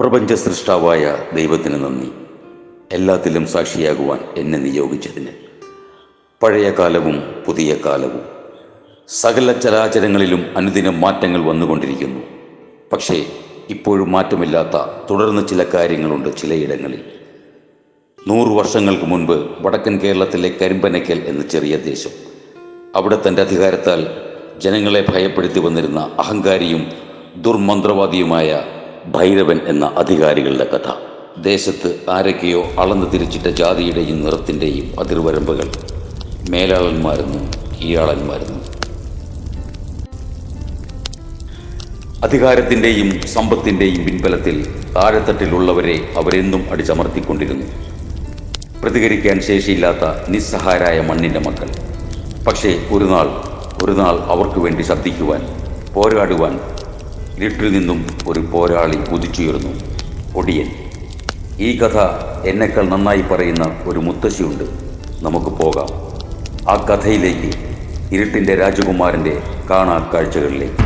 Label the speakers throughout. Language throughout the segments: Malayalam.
Speaker 1: പ്രപഞ്ച സൃഷ്ടാവായ ദൈവത്തിന് നന്ദി. എല്ലാത്തിലും സാക്ഷിയാകുവാൻ എന്നെ നിയോഗിച്ചതിന് പഴയ കാലവും പുതിയ കാലവും. സകല ചരാചരങ്ങളിലും അനുദിനം മാറ്റങ്ങൾ വന്നുകൊണ്ടിരിക്കുന്നു. പക്ഷേ ഇപ്പോഴും മാറ്റമില്ലാത്ത തുടർന്ന് ചില കാര്യങ്ങളുണ്ട് ചിലയിടങ്ങളിൽ. നൂറു വർഷങ്ങൾക്ക് മുൻപ് വടക്കൻ കേരളത്തിലെ കരിമ്പനക്കൽ എന്ന ചെറിയ ദേശം. അവിടെ തന്റെ അധികാരത്താൽ ജനങ്ങളെ ഭയപ്പെടുത്തി വന്നിരുന്ന അഹങ്കാരിയും ദുർമന്ത്രവാദിയുമായ ഭൈരവൻ എന്ന അധികാരികളുടെ കഥ. ദേശത്ത് ആരൊക്കെയോ അളന്ന് തിരിച്ചിട്ട ജാതിയുടെയും നിറത്തിന്റെയും അതിർവരമ്പുകൾ. മേലാളന്മാരെന്നും കീഴാളന്മാരെന്നും. അധികാരത്തിന്റെയും സമ്പത്തിന്റെയും പിൻബലത്തിൽ താഴെത്തട്ടിലുള്ളവരെ അവരെന്നും അടിച്ചമർത്തിക്കൊണ്ടിരുന്നു. പ്രതികരിക്കാൻ ശേഷിയില്ലാത്ത നിസ്സഹായരായ മണ്ണിന്റെ മക്കൾ. പക്ഷേ ഒരു നാൾ ഒരു നാൾ അവർക്ക് വേണ്ടി ശബ്ദിക്കുവാൻ പോരാടുവാൻ ഇരുട്ടിൽ നിന്നും ഒരു പോരാളി ഉദിച്ചുയർന്നു ഒടിയൻ ഈ കഥ എന്നെക്കാൾ നന്നായി പറയുന്ന ഒരു മുത്തശ്ശിയുണ്ട് നമുക്ക് പോകാം ആ കഥയിലേക്ക് ഇരുട്ടിൻ്റെ രാജകുമാരൻ്റെ കാണാ കാഴ്ചകളിലേക്ക്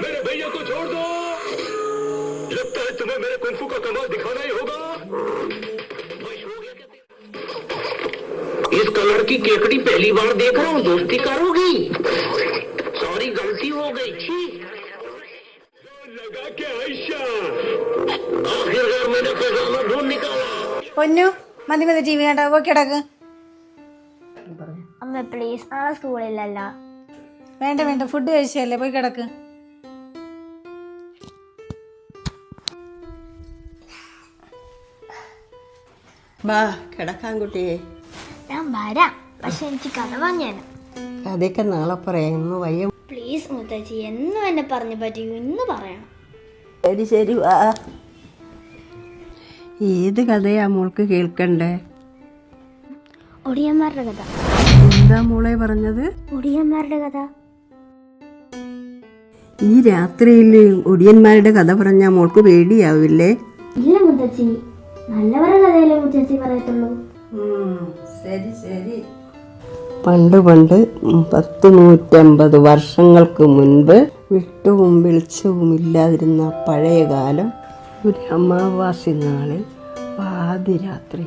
Speaker 2: मेरे भैया को छोड़ दो लगता है तुम्हें मेरे कुंफू का कमाल दिखाना ही होगा
Speaker 3: इस कलर की केकड़ी पहली बार देख रहा हूँ दोस्ती करोगी सॉरी गलती हो गई छी
Speaker 2: लगा के आयशा
Speaker 3: आखिरकार मैंने पैजामा ढूंढ निकाला
Speaker 4: പൊന്നു മതി മതി ടി വി കണ്ട പോയി കിടക്ക്
Speaker 5: അമ്മ പ്ലീസ് നാളെ സ്കൂളില്ലല്ലോ
Speaker 4: വേണ്ട വേണ്ട ഫുഡ് കഴിച്ചല്ലേ പോയി കിടക്ക്
Speaker 6: ബാ കിടക്കാൻ കുട്ടിയെ
Speaker 5: ഞാൻ വരാം പക്ഷെ എനിക്ക് കഥ വാങ്ങിയാണ്
Speaker 6: കഥയൊക്കെ നാളെ പറയാം ഇന്ന് വയ്യ
Speaker 5: പ്ലീസ് മുത്തച്ചി എന്നും എന്നെ പറഞ്ഞു പറ്റിയു ഇന്ന് പറയണം.
Speaker 6: ശരി ശരി വാ. ഏത് കഥയാ മോൾക്ക് കേൾക്കണ്ടേ?
Speaker 5: ഒടിയന്മാരുടെ കഥ.
Speaker 6: എന്താ മോളെ പറഞ്ഞത്?
Speaker 5: ഒടിയന്മാരുടെ കഥ.
Speaker 6: ഈ രാത്രിയിൽ ഒടിയന്മാരുടെ കഥ പറഞ്ഞാൽ മോൾക്ക് പേടിയാവില്ലേ?
Speaker 5: ഇല്ല മുത്തച്ചി. നല്ലവരുടെ കഥയല്ലേ മുത്തച്ചി പറയത്തുള്ളൂ.
Speaker 6: ശരി ശരി. പണ്ട് പണ്ട് പത്ത് നൂറ്റമ്പത് വർഷങ്ങൾക്ക് മുൻപ് വിട്ടവും വെളിച്ചവും ഇല്ലാതിരുന്ന പഴയ കാലം ഒരു അമാവാസി നാളിൽ പാതിരാത്രി.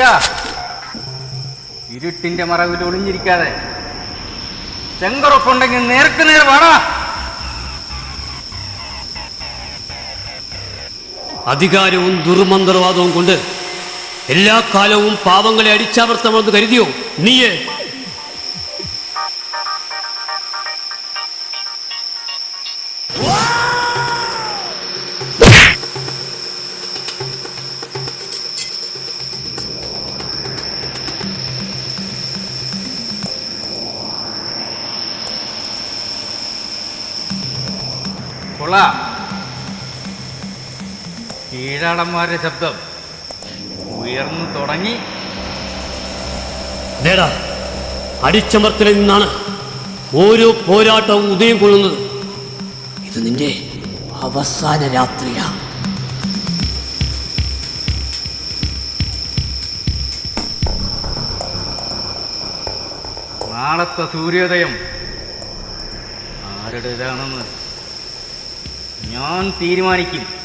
Speaker 7: ഒടിയാ ഇരുട്ടിന്റെ മറവിൽ ഒളിഞ്ഞിരിക്കാതെ. ചെങ്കുറപ്പുണ്ടെങ്കിൽ നേർക്ക് നേർ വാടാ.
Speaker 8: അധികാരവും ദുർമന്ത്രവാദവും കൊണ്ട് എല്ലാ കാലവും പാവങ്ങളെ അടിച്ചമർത്തണമെന്ന് കരുതിയോ? നീയേ.
Speaker 7: കൊള്ള. കീഴാടന്മാരുടെ ശബ്ദം ഉയർന്നു തുടങ്ങി.
Speaker 8: നേടാ അടിച്ചമർത്തലിൽ നിന്നാണ് ഓരോ പോരാട്ടവും ഉദയം കൊള്ളുന്നത്. ഇത് നിന്റെ അവസാന രാത്രിയാണ്
Speaker 7: നാളത്തെ സൂര്യോദയം ആരുടേതാണെന്ന് ഞാൻ തീരുമാനിക്കും.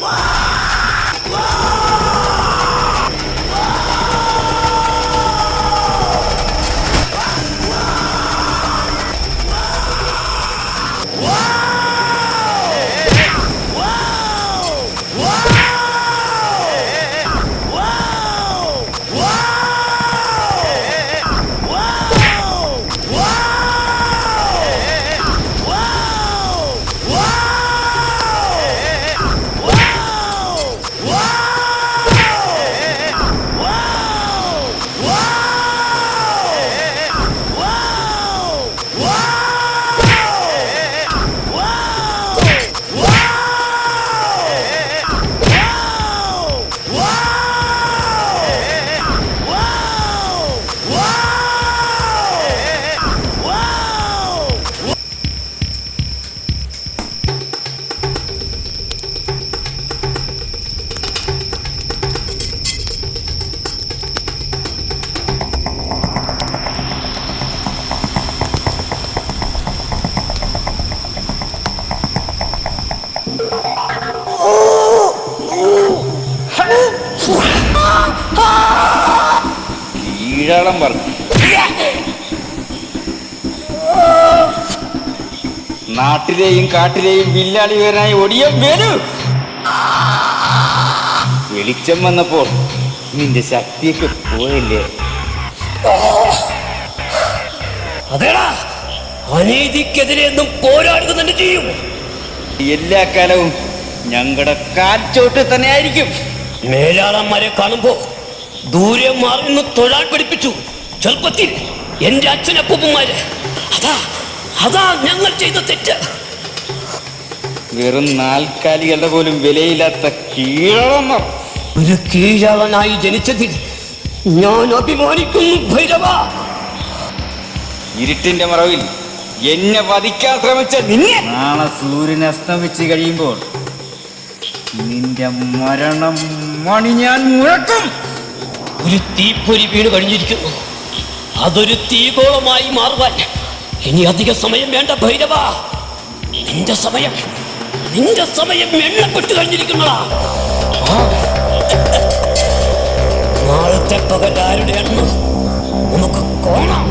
Speaker 7: Whoa! കീഴാടം പറഞ്ഞു നാട്ടിലെയും കാട്ടിലെയും വില്ലാളി വരനായി ഒടിയം വരൂ വെളിച്ചം വന്നപ്പോൾ നിന്റെ ശക്തിയൊക്കെ പോയില്ലേ?
Speaker 8: അതേടാ അനീതിക്കെതിരെ എന്നും പോരാടുക തന്നെ ചെയ്യും.
Speaker 7: എല്ലാ കാലവും ഞങ്ങളുടെ കാൽച്ചോട്ട് തന്നെ ആയിരിക്കും
Speaker 8: മേലാളന്മാരെ കാണുമ്പോ ദൂരെ മാറി നിന്ന് തൊഴാൻ പഠിപ്പിച്ചു. ചെറുപ്പത്തിൽ എന്റെ അച്ഛനപ്പൂപ്പന്മാര് അതാ അതാ ഞങ്ങൾ ചെയ്ത തെറ്റ്.
Speaker 7: വെറും നാൽക്കാലികളുടെ പോലും വിലയില്ലാത്ത കീഴടന്മാർ
Speaker 8: ഒരു കീഴവനായി ജനിച്ചതിൽ ഞാൻ അഭിമാനിക്കുന്നു ഭൈരവ.
Speaker 7: ഇരുട്ടിന്റെ മറവിൽ എന്നെ വധിക്കാൻ ശ്രമിച്ച നിന്നെ. നാളെ സൂര്യൻ അസ്തമിച്ച് കഴിയുമ്പോൾ നിന്റെ മരണം മണി ഞാൻ മുഴക്കും.
Speaker 8: ഒരു തീപ്പൊരി വീട് കഴിഞ്ഞിരിക്കുന്നു. അതൊരു തീകോളമായി മാറുവാൻ ഇനി അധിക സമയം വേണ്ട ഭൈരവ. നിന്റെ സമയം നിന്റെ സമയം എണ്ണപ്പെട്ട് കഴിഞ്ഞിരിക്കുന്നതാ. നാളത്തെ പകൽ ആരുടെ എണ്ണം നമുക്ക് കോണാം.